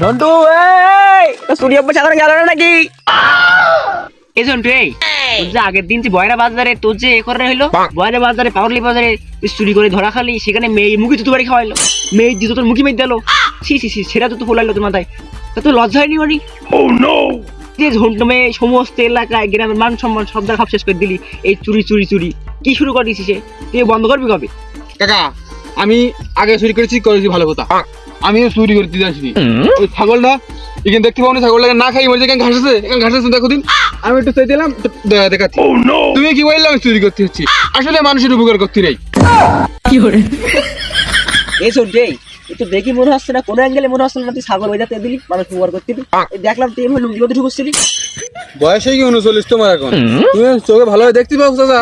ঝন্টু এই! গেল না নাকি? এই ঝন্টু এই! তোর যে আগের দিন যে বয়রা বাজারে তোর যে এ করে হইল বয়রা বাজারে পাগলি বাজারে তুই চুরি করে ধরা খালি সেখানে মেয়ে মুখি জুতো বাড়ি খাওয়াইলো। মেয়ে জুতো তোর মুখি মেয়ে দিল। ছি ছি ছি সেটা তো ফুলাইলো তোর মাথায়। তা লজ্জা হয়নি মানে? যে ঝন্টু মেয়ে সমস্ত এলাকায় গ্রামের মান সম্মান সব দেখা শেষ করে দিলি এই চুরি চুরি চুরি। কি শুরু করে দিছিস সে? তুই বন্ধ করবি কবে? কাকা আমি আগে চুরি করেছি করেছি ভালো কথা। আমিও চুরি করতে আসিনি। ওই ছাগলটা এখানে দেখতে পাবো না ছাগলটাকে না খাই মরে এখানে ঘাস আছে এখানে ঘাস আছে দেখো দিন। আমি একটু চাই দিলাম দেখাচ্ছি। তুমি কি বললে আমি চুরি করতে হচ্ছি আসলে মানুষের উপকার করতে নাই। এই ঝন্টু এই একটু দেখি মনে হচ্ছে না কোনো অ্যাঙ্গেলে মনে হচ্ছে না তুই ছাগল ওই যাতে দিলি মানুষ ব্যবহার করতে দিলি। দেখলাম তুই এমনি লুঙ্গি মধ্যে ঢুকছিলি বয়স হয়ে গিয়ে উনচল্লিশ তোমার এখন। তুমি চোখে ভালোভাবে দেখতে পাবো দাদা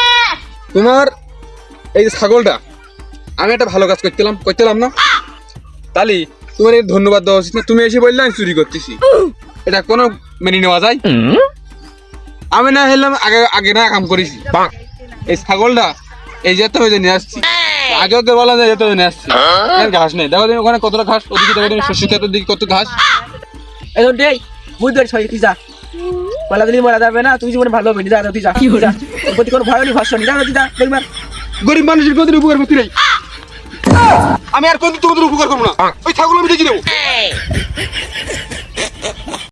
তোমার এই যে ছাগলটা আমি একটা ভালো কাজ করতেলাম করতেলাম না? তালি তোমার এই ধন্যবাদ দেওয়া উচিত না। তুমি এসে বললে আমি চুরি করতেছি। এটা কোনো মেনে নেওয়া যায়? আমি না হেললাম আগে আগে না কাম করেছি। এই ছাগলটা এই যেতে হয়ে নিয়ে আসছি। আগে ওকে বলা যায় যেতে হয়ে নিয়ে আসছি। ঘাস নেই। দেখো তুমি ওখানে কতটা ঘাস ওদিকে দেখো তুমি শস্য ক্ষেতের দিকে কত ঘাস। ঝন্টু এই বুঝতে পারছি তুই যা। পয়লা দিনই মারা যাবে না তুই জীবনে ভালো হবে যা তুই যা। তুই যা। তোর প্রতি কোনো ভয় নেই ভরসা নেই। যা তুই যা গরিব মানুষের কোনদিন উপকার করতে নাই। আমি আর কোনদিন তোমাদের উপকার করব না। ওই ছাগল আমি দেখি নেব।